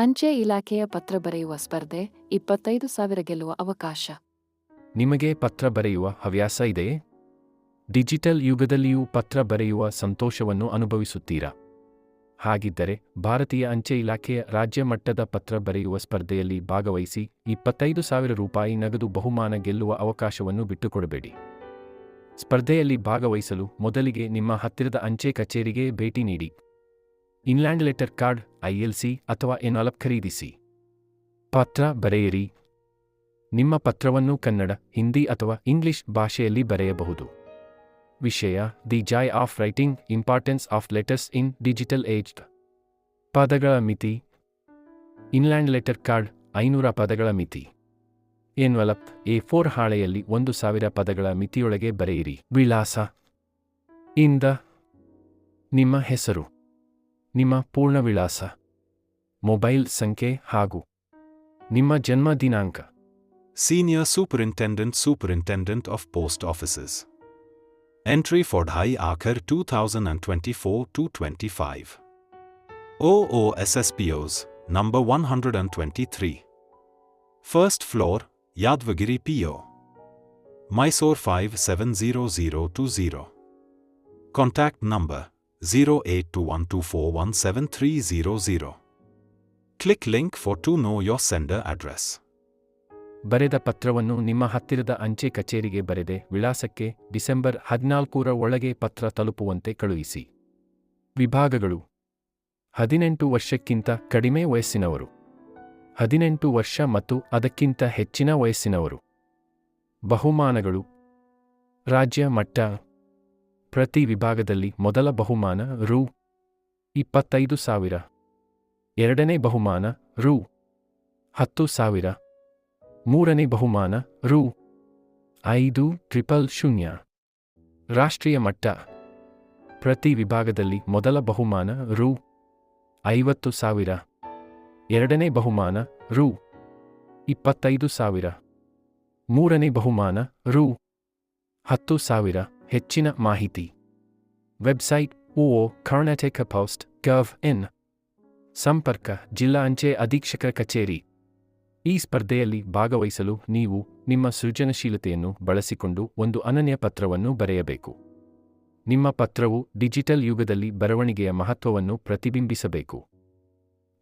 ಅಂಚೆ ಇಲಾಖೆಯ ಪತ್ರ ಬರೆಯುವ ಸ್ಪರ್ಧೆ ಇಪ್ಪತ್ತೈದು ಸಾವಿರ ಗೆಲ್ಲುವ ಅವಕಾಶ. ನಿಮಗೆ ಪತ್ರ ಬರೆಯುವ ಹವ್ಯಾಸ ಇದೆಯೇ? ಡಿಜಿಟಲ್ ಯುಗದಲ್ಲಿಯೂ ಪತ್ರ ಬರೆಯುವ ಸಂತೋಷವನ್ನು ಅನುಭವಿಸುತ್ತೀರಾ? ಹಾಗಿದ್ದರೆ ಭಾರತೀಯ ಅಂಚೆ ಇಲಾಖೆಯ ರಾಜ್ಯ ಮಟ್ಟದ ಪತ್ರ ಬರೆಯುವ ಸ್ಪರ್ಧೆಯಲ್ಲಿ ಭಾಗವಹಿಸಿ ಇಪ್ಪತ್ತೈದು ಸಾವಿರ ರೂಪಾಯಿ ನಗದು ಬಹುಮಾನ ಗೆಲ್ಲುವ ಅವಕಾಶವನ್ನು ಬಿಟ್ಟುಕೊಡಬೇಡಿ. ಸ್ಪರ್ಧೆಯಲ್ಲಿ ಭಾಗವಹಿಸಲು ಮೊದಲಿಗೆ ನಿಮ್ಮ ಹತ್ತಿರದ ಅಂಚೆ ಕಚೇರಿಗೆ ಭೇಟಿ ನೀಡಿ. ಇನ್ಲ್ಯಾಂಡ್ ಲೆಟರ್ ಕಾರ್ಡ್ ಐಎಲ್ಸಿ ಅಥವಾ ಎನ್ವಲಪ್ ಖರೀದಿಸಿ. ಪತ್ರ ಬರೆಯಿರಿ. ನಿಮ್ಮ ಪತ್ರವನ್ನು ಕನ್ನಡ, ಹಿಂದಿ ಅಥವಾ ಇಂಗ್ಲಿಷ್ ಭಾಷೆಯಲ್ಲಿ ಬರೆಯಬಹುದು. ವಿಷಯ, the joy of writing, importance of letters in digital age. ಪದಗಳ ಮಿತಿ. ಇನ್ಲ್ಯಾಂಡ್ ಲೆಟರ್ ಕಾರ್ಡ್, ಐನೂರ ಪದಗಳ ಮಿತಿ. ಎನ್ವಲಪ್ ಎ ಫೋರ್ ಹಾಳೆಯಲ್ಲಿ ಒಂದು ಸಾವಿರ ಪದಗಳ ಮಿತಿಯೊಳಗೆ ಬರೆಯಿರಿ. ವಿಳಾಸ. ಇಂದ. ನಿಮ್ಮ ಹೆಸರು. ನಿಮ್ಮ ಪೂರ್ಣ ವಿಳಾಸ ಮೊಬೈಲ್ ಸಂಖ್ಯೆ ಹಾಗೂ ನಿಮ್ಮ ಜನ್ಮ ದಿನಾಂಕ Senior Superintendent Superintendent of Post Offices. Entry for Dhai Akhar 2024-25. OOSSPOs, number 123. First floor, Yadvagiri PO. Mysore 570020. Contact number 0821241730. Click link for to know your sender address. ಬರೆದ ಪತ್ರವನ್ನು ನಿಮ್ಮ ಹತ್ತಿರದ ಅಂಚೆ ಕಚೇರಿಗೆ ಬರೆದೆ ವಿಳಾಸಕ್ಕೆ ಡಿಸೆಂಬರ್ ಹದಿನಾಲ್ಕರ ಒಳಗೆ ಪತ್ರ ತಲುಪುವಂತೆ ಕಳುಹಿಸಿ. ವಿಭಾಗಗಳು. ಹದಿನೆಂಟು ವರ್ಷಕ್ಕಿಂತ ಕಡಿಮೆ ವಯಸ್ಸಿನವರು. ಹದಿನೆಂಟು ವರ್ಷ ಮತ್ತು ಅದಕ್ಕಿಂತ ಹೆಚ್ಚಿನ ವಯಸ್ಸಿನವರು. ಬಹುಮಾನಗಳು. ರಾಜ್ಯ ಮಟ್ಟ. ಪ್ರತಿ ವಿಭಾಗದಲ್ಲಿ ಮೊದಲ ಬಹುಮಾನ ರು. ಇಪ್ಪತ್ತೈದು ಸಾವಿರ. ಎರಡನೇ ಬಹುಮಾನ ರು. ಹತ್ತು ಸಾವಿರ. ಮೂರನೇ ಬಹುಮಾನ ರು. ಐದು ಟ್ರಿಪಲ್ ಶೂನ್ಯ. ರಾಷ್ಟ್ರೀಯ ಮಟ್ಟ. ಪ್ರತಿ ವಿಭಾಗದಲ್ಲಿ ಮೊದಲ ಬಹುಮಾನ ರು. ಐವತ್ತು ಸಾವಿರ. ಎರಡನೇ ಬಹುಮಾನ ರು. ಇಪ್ಪತ್ತೈದು ಸಾವಿರ. ಮೂರನೇ ಬಹುಮಾನ ರು. ಹತ್ತು ಸಾವಿರ. ಹೆಚ್ಚಿನ ಮಾಹಿತಿ. ವೆಬ್ಸೈಟ್ ಓ ಕರ್ನಾಟಕ ಪೋಸ್ಟ್ ಗವ್ ಇನ್. ಸಂಪರ್ಕ ಜಿಲ್ಲಾ ಅಂಚೆ ಅಧೀಕ್ಷಕರ ಕಚೇರಿ. ಈ ಸ್ಪರ್ಧೆಯಲ್ಲಿ ಭಾಗವಹಿಸಲು ನೀವು ನಿಮ್ಮ ಸೃಜನಶೀಲತೆಯನ್ನು ಬಳಸಿಕೊಂಡು ಒಂದು ಅನನ್ಯ ಪತ್ರವನ್ನು ಬರೆಯಬೇಕು. ನಿಮ್ಮ ಪತ್ರವು ಡಿಜಿಟಲ್ ಯುಗದಲ್ಲಿ ಬರವಣಿಗೆಯ ಮಹತ್ವವನ್ನು ಪ್ರತಿಬಿಂಬಿಸಬೇಕು.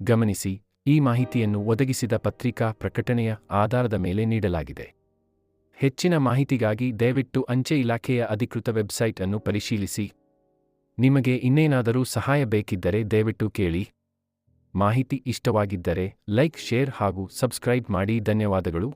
ಗಮನಿಸಿ, ಈ ಮಾಹಿತಿಯನ್ನು ಒದಗಿಸಿದ ಪತ್ರಿಕಾ ಪ್ರಕಟಣೆಯ ಆಧಾರದ ಮೇಲೆ ನೀಡಲಾಗಿದೆ. ಹೆಚ್ಚಿನ ಮಾಹಿತಿಗಾಗಿ ದಯವಿಟ್ಟು ಅಂಚೆ ಇಲಾಖೆಯ ಅಧಿಕೃತ ವೆಬ್ಸೈಟ್ ಅನ್ನು ಪರಿಶೀಲಿಸಿ. ನಿಮಗೆ ಇನ್ನೇನಾದರೂ ಸಹಾಯ ಬೇಕಿದ್ದರೆ ದಯವಿಟ್ಟು ಕೇಳಿ. ಮಾಹಿತಿ ಇಷ್ಟವಾಗಿದ್ದರೆ ಲೈಕ್, ಶೇರ್ ಹಾಗೂ ಸಬ್ಸ್ಕ್ರೈಬ್ ಮಾಡಿ. ಧನ್ಯವಾದಗಳು.